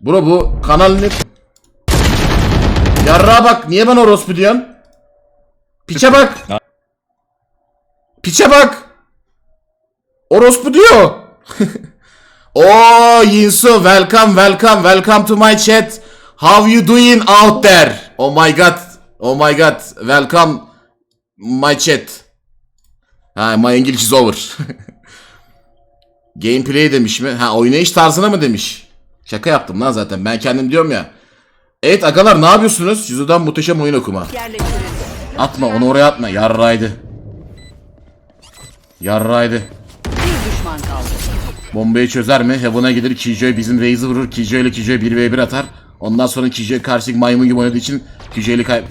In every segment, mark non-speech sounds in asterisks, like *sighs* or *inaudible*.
Bro bu kanal ne? Yarrağa bak niye bana orospu diyorsun? Piçe bak. Piçe bak. Orospu diyor. *laughs* oh Yinsu welcome welcome welcome to my chat. How you doing out there? Oh my god. Oh my god. Welcome my chat. Ha my English is over. *laughs* Gameplay demiş mi? Ha oynayış tarzına mı demiş? Şaka yaptım lan zaten. Ben kendim diyorum ya. Evet agalar ne yapıyorsunuz? Yüzüden muhteşem oyun okuma. Atma onu oraya atma. Yarraydı. Yarraydı. Bir düşman kaldı. Bombayı çözer mi? Heaven'a gelir. Killjoy bizim Raze'i vurur. Killjoy ile Killjoy 1v1 atar. Ondan sonra Killjoy karşı maymun gibi oynadığı için Killjoy'li kay... *laughs*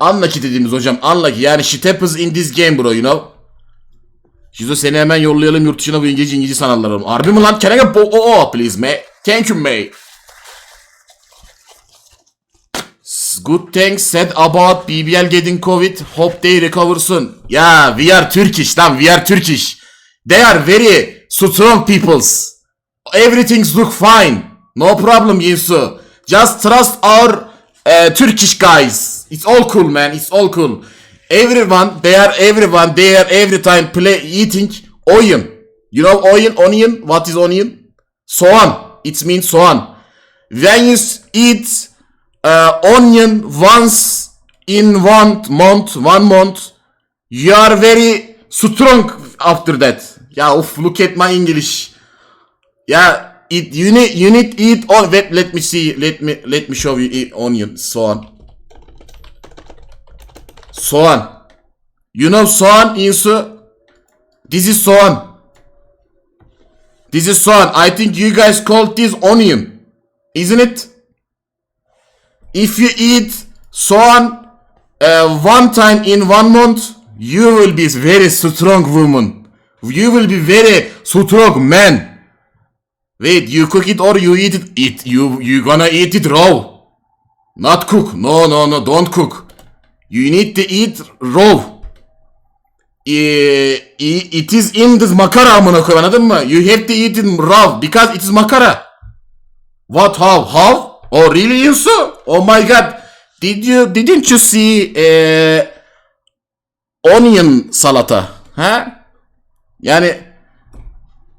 Unlucky dediğimiz hocam. Unlucky. Yani shit happens in this game bro you know. Jizo seni hemen yollayalım yurt dışına bu İngilizce İngilizce sanallarım. Harbi mi lan? Can I bo- oh, oh, please mate? Thank you mate. Good things said about BBL getting COVID. Hope they recover soon. Yeah, we are Turkish lan. We are Turkish. They are very strong peoples. Everything's look fine. No problem Yinsu. Just trust our uh, Turkish guys. It's all cool man. It's all cool. Everyone, they are everyone, they are every time play eating oyun. You know oyun, onion? What is onion? Soğan. It means soğan. When you eat uh, onion once in one month, one month, you are very strong after that. Yeah, oof, look at my English. Yeah, it you need you need eat all. Wait, let me see. Let me let me show you eat onion, soğan. Soğan. You know soğan insu? This is soğan. This is soğan. I think you guys call this onion. Isn't it? If you eat soğan uh, one time in one month, you will be very strong woman. You will be very strong man. Wait, you cook it or you eat it? Eat you you gonna eat it raw. Not cook. No no no don't cook. You need to eat raw. Eh, i- it is in this makara amına koyayım anladın mı? You have to eat it raw because it is makara. What how how? Oh really Yunsu? Oh my god. Did you didn't you see eh, onion salata? Ha? Yani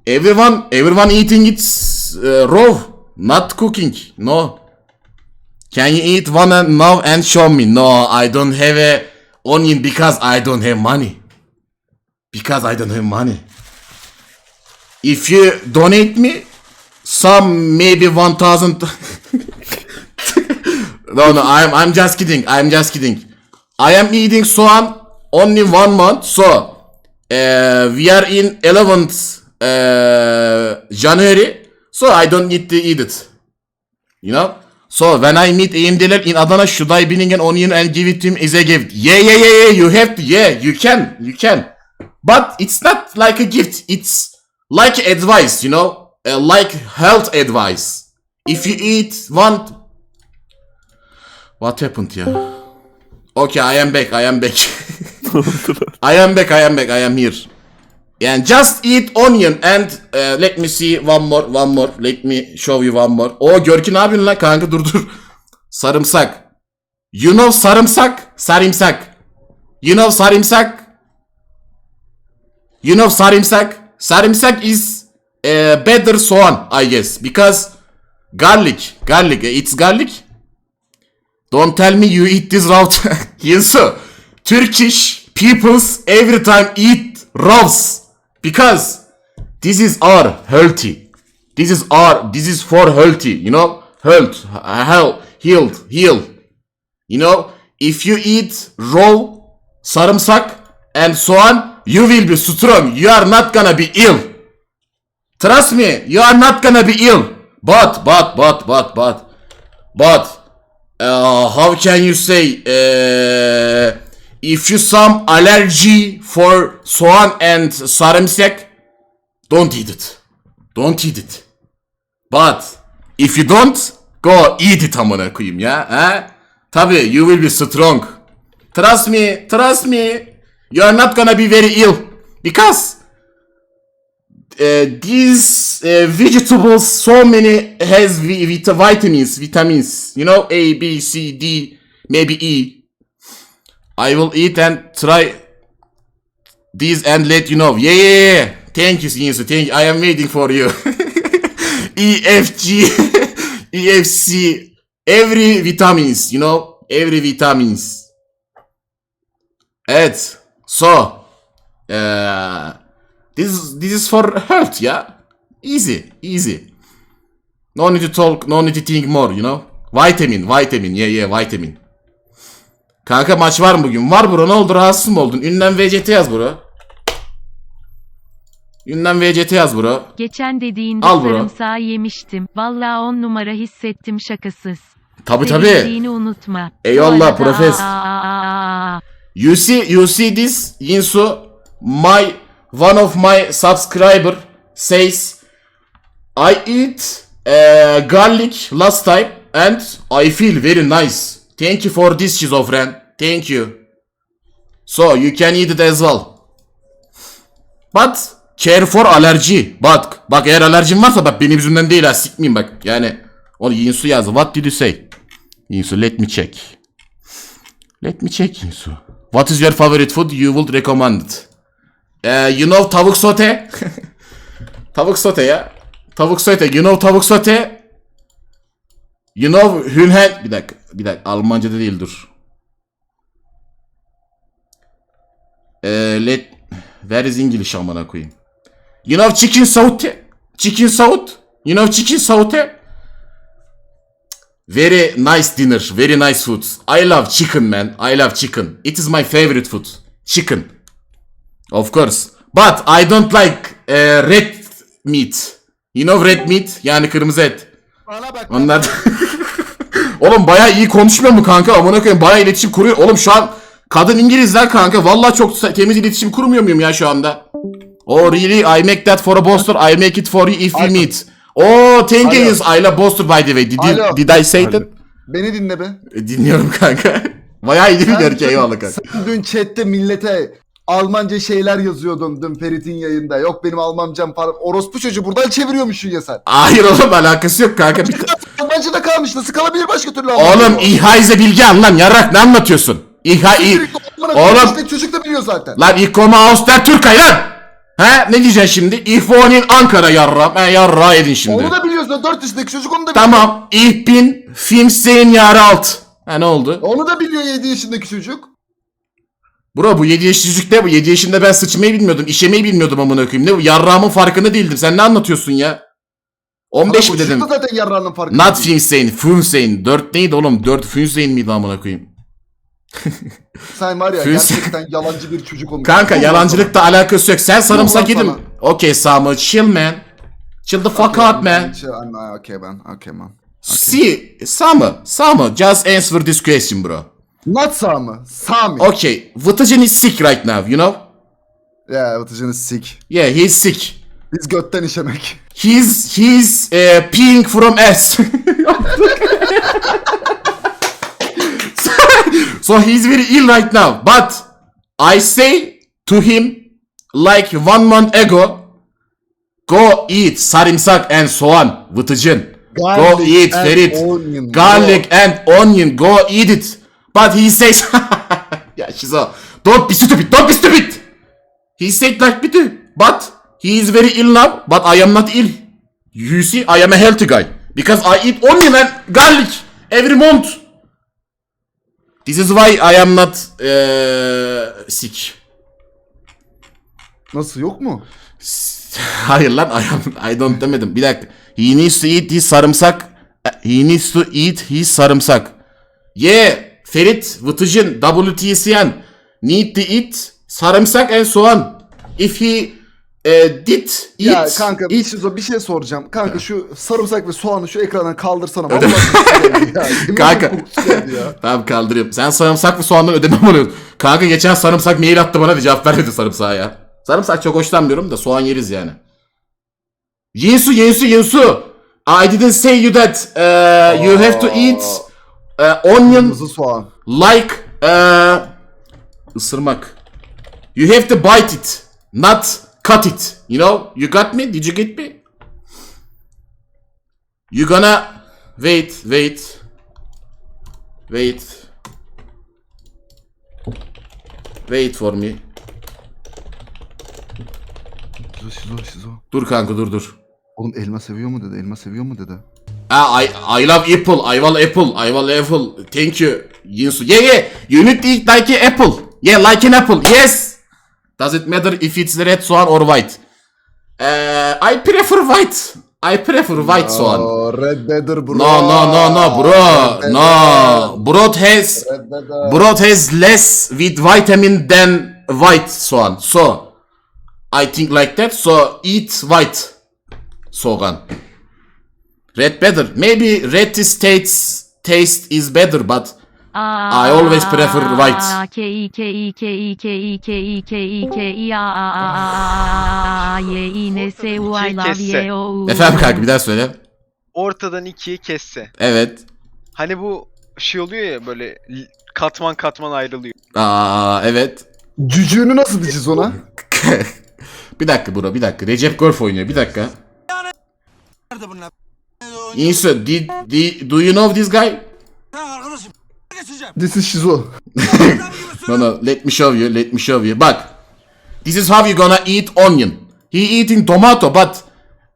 everyone everyone eating it uh, raw, not cooking. No. Can you eat and now and show me? No, I don't have a onion because I don't have money. Because I don't have money. If you donate me some maybe 1000 *laughs* No no I'm I'm just kidding. I'm just kidding. I am eating soğan only one month. So uh, we are in 11th uh, January. So I don't need to eat it. You know? So when I meet AMD'ler in Adana, should I bring an onion and give it to him as a gift? Yeah, yeah, yeah, yeah. You have to. Yeah, you can. You can. But it's not like a gift. It's like advice, you know? Uh, like health advice. If you eat one... What happened here? Okay, I am back. I am back. *laughs* *laughs* I am back. I am back. I am here. And just eat onion and uh, let me see one more one more let me show you one more. O Görki ne yapıyorsun lan kanka dur dur. Sarımsak. You know sarımsak? Sarımsak. You know sarımsak? You know sarımsak? Sarımsak is uh, better soğan I guess because garlic garlic uh, it's garlic. Don't tell me you eat this raw. *laughs* Yinsu. Turkish peoples every time eat raws because this is our healthy. This is our. This is for healthy. You know, health, health, healed, heal. You know, if you eat raw sarımsak and soğan, you will be strong. You are not gonna be ill. Trust me, you are not gonna be ill. But, but, but, but, but, but, uh, how can you say, uh, if you some allergy for soğan and sarımsak, don't eat it. Don't eat it. But, if you don't, go eat it amına koyayım ya. Ha? Tabii, you will be strong. Trust me, trust me. You are not gonna be very ill. Because uh, these uh, vegetables so many has vi- vit- vitamins, vitamins. You know, A, B, C, D, maybe E. I will eat and try these and let you know. Yeah, yeah, yeah. Thank you, Yinsu. Thank you. I am waiting for you. *laughs* E, F, G, *laughs* E, F, C. Every vitamins, you know, every vitamins. Evet. So, uh, this is this is for health, yeah. Easy, easy. No need to talk, no need to think more, you know. Vitamin, vitamin, yeah yeah, vitamin. Kanka maç var mı bugün? Var bro, ne oldu? Rahatsız mı oldun? Ünlem VCT yaz bro. Ünlem VCT yaz bro. Geçen dediğinde Al bro. sarımsağı yemiştim. Vallahi on numara hissettim şakasız. Tabi tabi. Dediğini unutma. Eyvallah, Bu arada- profes. Aa, You see, you see this, Yinsu, my, one of my subscriber says, I eat uh, garlic last time and I feel very nice. Thank you for this, schizophren. Thank you. So, you can eat it as well. But, care for allergy. Bak, bak eğer alerjin varsa bak benim yüzümden değil ha, sikmeyeyim bak. Yani, onu Yinsu yazdı. What did you say? Yinsu, let me check. Let me check Yinsu. What is your favorite food you would recommend? Uh, you know tavuk sote? *laughs* tavuk sote ya. Tavuk sote. You know tavuk sote? You know hünhen... Bir dakika. Bir dakika. Almanca'da değil dur. Uh, let... Where is English amına koyayım? You know chicken saute? Chicken saute? You know chicken saute? Very nice dinner, very nice food. I love chicken, man. I love chicken. It is my favorite food. Chicken. Of course. But I don't like uh, red meat. You know red meat? Yani kırmızı et. Bana bak. Onlar *laughs* Oğlum bayağı iyi konuşmuyor mu kanka? Amına koyayım bayağı iletişim kuruyor. Oğlum şu an kadın İngilizler kanka. Vallahi çok temiz iletişim kurmuyor muyum ya şu anda? Oh really? I make that for a boster. I make it for you if you meet. Oh thank you. I love boster by the way. Did, you, Alo. did I say that? Beni dinle be. E, Dinliyorum kanka. *laughs* Bayağı iyi biliyor ki eyvallah kanka. Sen dün chatte millete Almanca şeyler yazıyordun dün Ferit'in yayında. Yok benim Almancam falan. Orospu çocuğu buradan çeviriyormuşsun ya sen. Hayır oğlum alakası yok kanka. Bir- Almanca'da kalmış. Nasıl kalabilir başka türlü Almanca? oğlum İHA'yze bilgi an lan yarrak ne anlatıyorsun? İHA İ... Oğlum. İşte çocuk da biliyor zaten. lan İKO Maus der Türkay lan! He ne diyeceksin şimdi? İhvonin Ankara yarra. He yarra edin şimdi. Onu da biliyorsun. 4 yaşındaki çocuk onu da biliyor. Tamam. Ich bin 15 Jahre alt. Ha ne oldu? Onu da biliyor 7 yaşındaki çocuk. Bro bu 7 yaşlı çocuk ne bu? 7 yaşında ben sıçmayı bilmiyordum. işemeyi bilmiyordum amına koyayım. Ne bu? Yarrağımın farkında değildim. Sen ne anlatıyorsun ya? 15 Adam mi dedim? zaten yarrağının farkında. Not Finstein, Funstein. 4 neydi oğlum? 4 Funstein miydi amına koyayım? Sen var ya gerçekten yalancı bir çocuk olmuş. Kanka yalancılıkla alakası yok. Sen sarımsak yedin. sana. Okay Sami, chill man. Chill the fuck out man. Okay man. Okay man. See, Sami, Sami, just answer this question bro. Not Sami. Sami. Okay, Vıtıcın is sick right now, you know? Ya Vıtıcı'nı sik. Yeah, he's sick. Biz götten işemek. He's, he's uh, peeing from ass. *laughs* *laughs* *laughs* so he's very ill right now. But I say to him, like one month ago, go eat sarımsak and soğan, vıtıcın. Go Garlic eat and Ferit. onion, Garlic and onion, go eat it. But he says, *laughs* yeah, she's a, don't be stupid, don't be stupid. He said like me too. But he is very ill now. But I am not ill. You see, I am a healthy guy. Because I eat onion and garlic every month. This is why I am not uh, sick. Nasıl yok mu? *laughs* Hayır lan I, am, I don't demedim. Bir dakika. He needs to eat his sarımsak. He needs to eat his sarımsak. Yeah. Ferit, Vıtıcın, WTCN need to eat sarımsak and soğan. If he uh, did eat... Ya kanka eat, bir şey, bir şey soracağım. Kanka şu sarımsak ve soğanı şu ekrandan kaldırsana. Vallahi geldi ya. *laughs* Yemin Kanka. ederim kokusu geldi ya. Tamam kaldırıyorum. Sen sarımsak ve soğandan ödeme mi alıyorsun? Kanka geçen sarımsak mail attı bana da cevap vermedi sarımsağa ya. Sarımsak çok hoşlanmıyorum da soğan yeriz yani. Yinsu, Yinsu, Yinsu. I didn't say you that uh, you have to eat uh, onion Kırmızı soğan. like uh, ısırmak. You have to bite it, not cut it. You know? You got me? Did you get me? You gonna wait, wait, wait, wait for me. Şizo şizo şizo. Dur kanka dur dur. Oğlum elma seviyor mu dedi? Elma seviyor mu dedi? Ah, I I love apple. I want apple. I want apple. Thank you. Yinsu. Yeah, yeah. You need to eat like an apple. Yeah, like an apple. Yes. Does it matter if it's red soğan or white? Uh, I prefer white. I prefer white soğan. Oo, Red Deader bro. No, no, no, no, bro. Red No. Broad has broad has less with vitamin than white soğan. So I think like that. So eat white soğan. Red better. Maybe red taste taste is better, but I always prefer white. K i k i k i k i k i k i k i a a a a a y i n s u I love you. o efendim kanka bir daha söyle. Ortadan ikiye kesse. Evet. Hani bu şey oluyor ya böyle katman katman ayrılıyor. Aa evet. Cücüğünü nasıl diyeceğiz ona? bir dakika bro bir dakika. Recep Golf oynuyor bir dakika. Insu, did, did, do you know this guy? This is Şizo. No no let me show you let me show you. Bak. This is how you gonna eat onion. He eating tomato but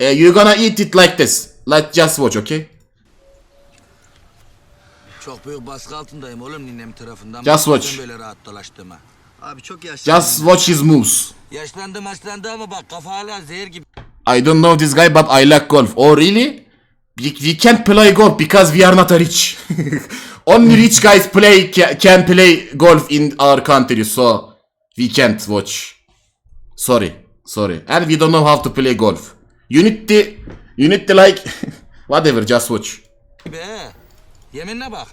uh, you gonna eat it like this. Like just watch okay? Çok büyük baskı altındayım oğlum ninem tarafından. Just watch. böyle rahat dolaştığıma. Abi çok yaşlı. Just watch his moves. Yaşlandı maçlandı ama bak kafa hala zehir gibi. I don't know this guy but I like golf. Oh really? We, we can't play golf because we are not rich. *laughs* Only rich guys play ca- can play golf in our country so we can't watch. Sorry. Sorry. And we don't know how to play golf. You need to you need to like *laughs* whatever just watch. Be. Yeminle bak.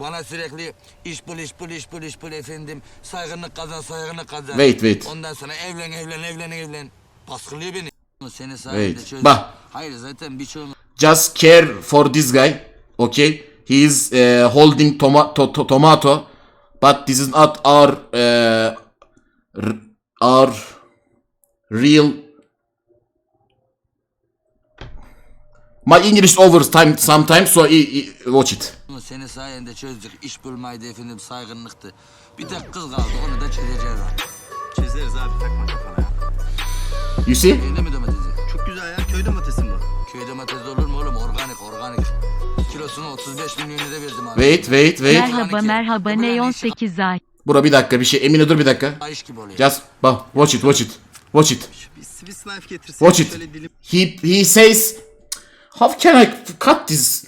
Bana sürekli iş bul iş bul iş bul iş bul efendim. Saygınlık kazan saygınlık kazan. Wait, wait. Ondan sonra evlen evlen evlen evlen. Baskılıyor beni. Seni sayende Wait, çözdüm. bak. Hayır zaten birçoğumuz Just care for this guy. Okay? He is uh, holding toma- to- to- tomato but this is not our uh, r- our real My English over time sometimes so I, I- watch it. seni sayende çözdük. İş bulmaydı efendim saygınlıktı. Bir tek kız kaldı onu da çözeceğiz artık. Çözeriz abi takma kafana ya. You see? Yeni mi domatesi? Çok güzel ya köy domatesi bu? Köy domatesi olur Kilosunu 35 milyon lira verdim abi. Wait wait wait. Merhaba merhaba ne 18 ay. Bura bir dakika bir şey. Emine dur bir dakika. Ayış gibi oluyor. Just bak watch it watch it. Watch it. Bir Swiss knife getirsin. Watch it. He he says, "How can I cut this?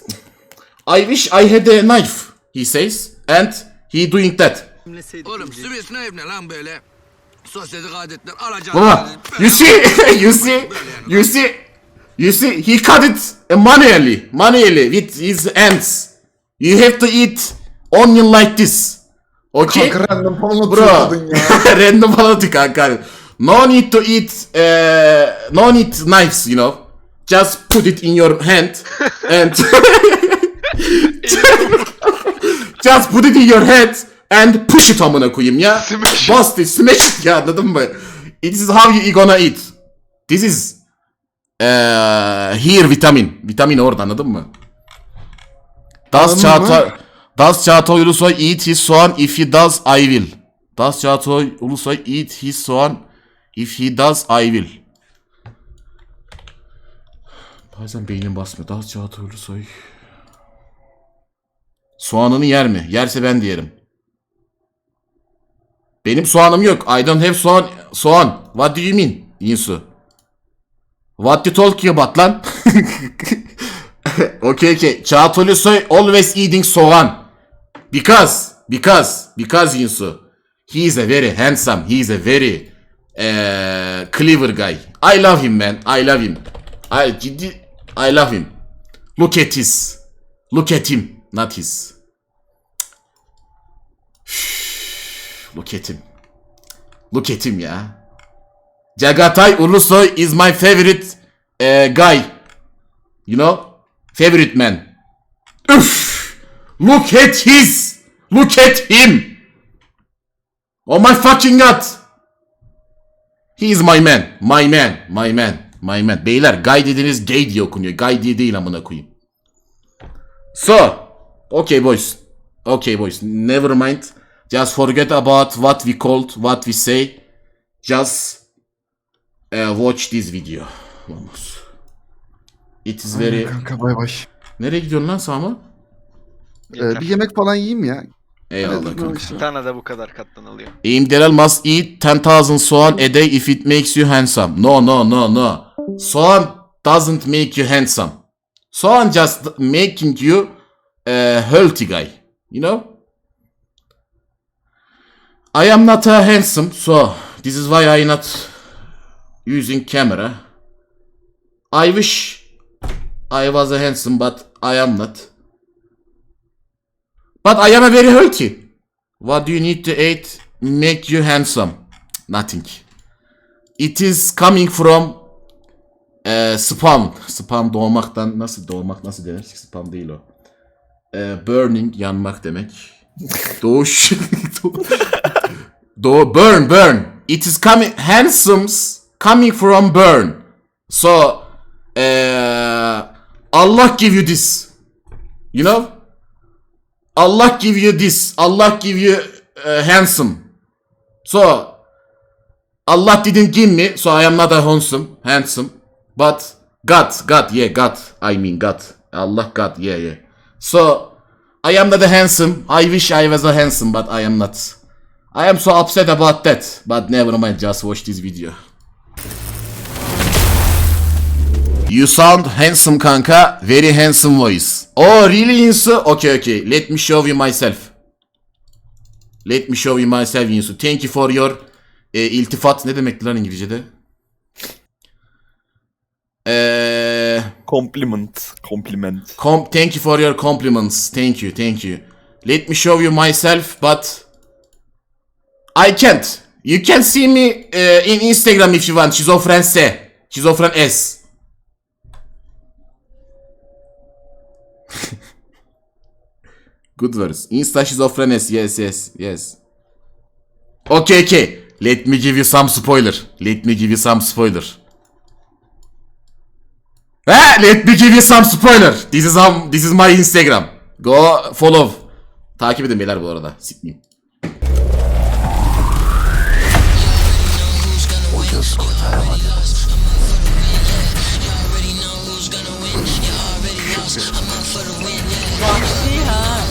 I wish I had a knife." He says, and he doing that. Oğlum. Swiss ne ne lan böyle? Sosyetik adetler alacağız. Baba, you see, *laughs* you see, you see, you see. He cut it manually, manually with his hands. You have to eat onion like this. Okay, Kanka random falan bro. ya. *laughs* Random falan atıyor kanka. No need to eat, uh, no need knives, you know. Just put it in your hand and *laughs* just put it in your hand and push it amına koyayım ya. Smash it. Bust it, smash it ya anladın mı? It is how you gonna eat. This is uh, here vitamin. Vitamin orada anladın mı? Das? Çağatay Das Çağatay Ulusoy eat his soğan if he does I will. Das Çağatay Ulusoy eat his soğan if he does I will. Bazen beynim basmıyor. Das Çağatay Ulusoy. Soğanını yer mi? Yerse ben de yerim. Benim soğanım yok. I don't have soğan. Soğan. What do you mean? Yinsu. What you talking about lan? *laughs* okay okay. Çağatay Ulusoy always eating soğan. Because, because, because Yinsu. He is a very handsome, he is a very uh, clever guy. I love him man, I love him. I ciddi, I love him. Look at his, look at him, not his. *sighs* Look at him. Look at him ya. Jagatay Ulusoy is my favorite uh, guy. You know? Favorite man. Üff! Look at his! Look at him! Oh my fucking god! He is my man. My man. My man. My man. Beyler guy dediğiniz gay diye okunuyor. Guy diye değil amına koyayım. So. Okay boys. Okay boys. Never mind. Just forget about what we called, what we say. Just uh, watch this video. Vamos. It is very... Kanka bay bay. Nereye gidiyorsun lan Sami? Ee, Yeter. bir yemek falan yiyeyim ya. Eyvallah Evet, kanka. Bir tane de bu kadar katlanılıyor. İmderel must eat 10,000 soğan a day if it makes you handsome. No, no, no, no. Soğan doesn't make you handsome. Soğan just making you a healthy guy. You know? I am not a handsome, so this is why I not using camera. I wish I was a handsome, but I am not. But I am a very healthy. What do you need to eat make you handsome? Nothing. It is coming from uh, spam. Spam doğmaktan nasıl doğmak nasıl denir? Spam değil o. Uh, burning yanmak demek. *laughs* Doğuş. *laughs* Doğu burn burn. It is coming handsomes coming from burn. So uh, Allah give you this. You know? Allah give you this. Allah give you uh, handsome. So Allah didn't give me, so I am not a handsome, handsome. But God, God, yeah, God. I mean God. Allah, God, yeah, yeah. So I am not a handsome. I wish I was a handsome, but I am not. I am so upset about that. But never mind, just watch this video. You sound handsome kanka. Very handsome voice. Oh really Insu? Okay okay. Let me show you myself. Let me show you myself Insu. Thank you for your e, iltifat. Ne demekti lan İngilizce'de? Eee... Compliment. Compliment. Com- thank you for your compliments. Thank you, thank you. Let me show you myself, but I can't. You can see me uh, in Instagram if you want. Schizofren S. Schizofren S. *laughs* Good words. Insta schizofren S. Yes, yes, yes. Okay, okay. Let me give you some spoiler. Let me give you some spoiler. Ha, let me give you some spoiler. This is um, this is my Instagram. Go follow. Takip edin beyler bu arada. Sikmeyeyim. Oy. Ne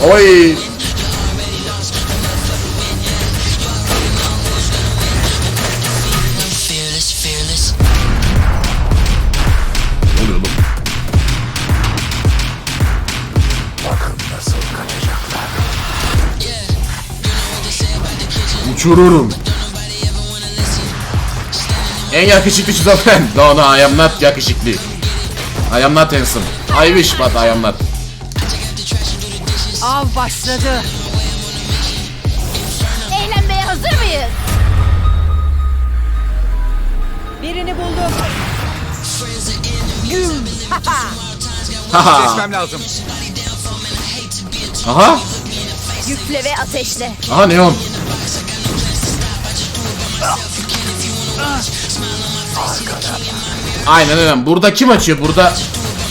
oğlum? Uçururum. En yakışıklı şizofren. No no I am not yakışıklı. I am not handsome. I wish but I am not. Av başladı. Eğlenmeye hazır mıyız? Birini buldum. Haha. lazım. Aha. Yükle ve ateşle. Aha neon. Aynen aynen. Burada kim açıyor? Burada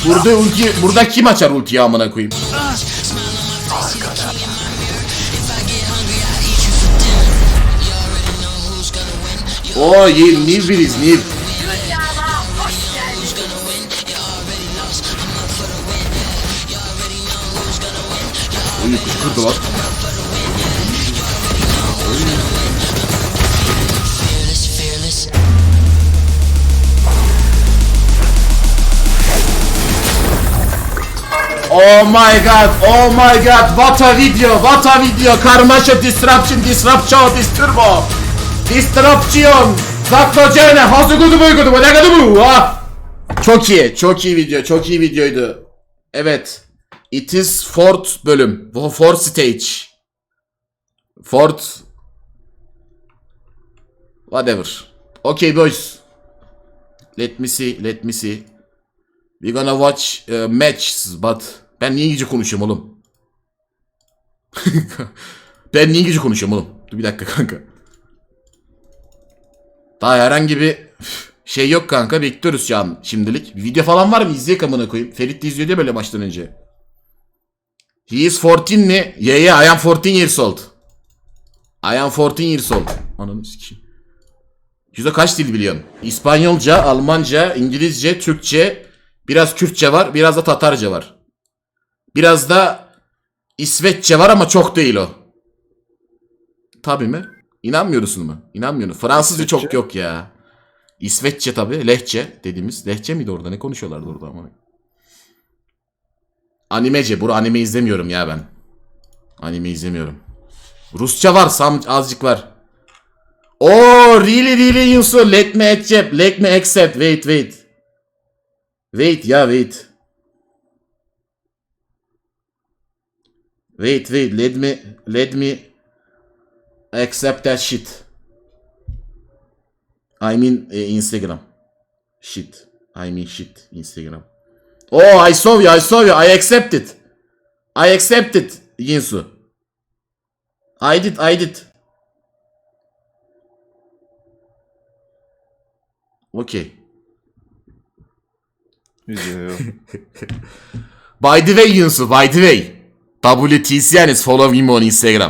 burada ulti burada kim açar ultiyi amına koyayım? Oo, ye, Nil biriz, Nil. Oy kışkırdı lan. Oh my god, oh my god, what a video, what a video, karmaşa disruption, disruption, disturbo, disruption, zaklocene, hazıgudu buygudu, bu ne kadar bu? Çok iyi, çok iyi video, çok iyi videoydu. Evet, it is fourth bölüm, fourth stage. Fourth, whatever. Okay boys, let me see, let me see. We gonna watch uh, matches but ben niye İngilizce konuşuyorum oğlum? *laughs* ben niye İngilizce konuşuyorum oğlum? Dur bir dakika kanka. Daha herhangi bir şey yok kanka. Bekliyoruz şu an şimdilik. Video falan var mı? İzleyek amına koyayım. Ferit de izliyor diye böyle maçtan önce. He is 14 mi? Yeah yeah I am 14 years old. I am 14 years old. Ananı sikeyim. Yüzde kaç dil biliyorsun? İspanyolca, Almanca, İngilizce, Türkçe, biraz Kürtçe var, biraz da Tatarca var. Biraz da İsveççe var ama çok değil o. Tabii mi? İnanmıyorsun mu? İnanmıyorum. Fransızca çok yok ya. İsveççe tabii. Lehçe dediğimiz. Lehçe miydi orada? Ne konuşuyorlardı orada ama? Animece. Buru anime izlemiyorum ya ben. Anime izlemiyorum. Rusça var. Sam azıcık var. Oh, really, really, Yunsu. Let me accept. Let me accept. Wait, wait. Wait, ya, wait. Wait, wait. Let me, let me accept that shit. I mean eh, Instagram. Shit. I mean shit. Instagram. Oh, I saw you. I saw you. I accept it. I accept it, Yinsu. I did. I did. Okay. *laughs* By the way Yunsu, by the way. WTCN is follow him on Instagram.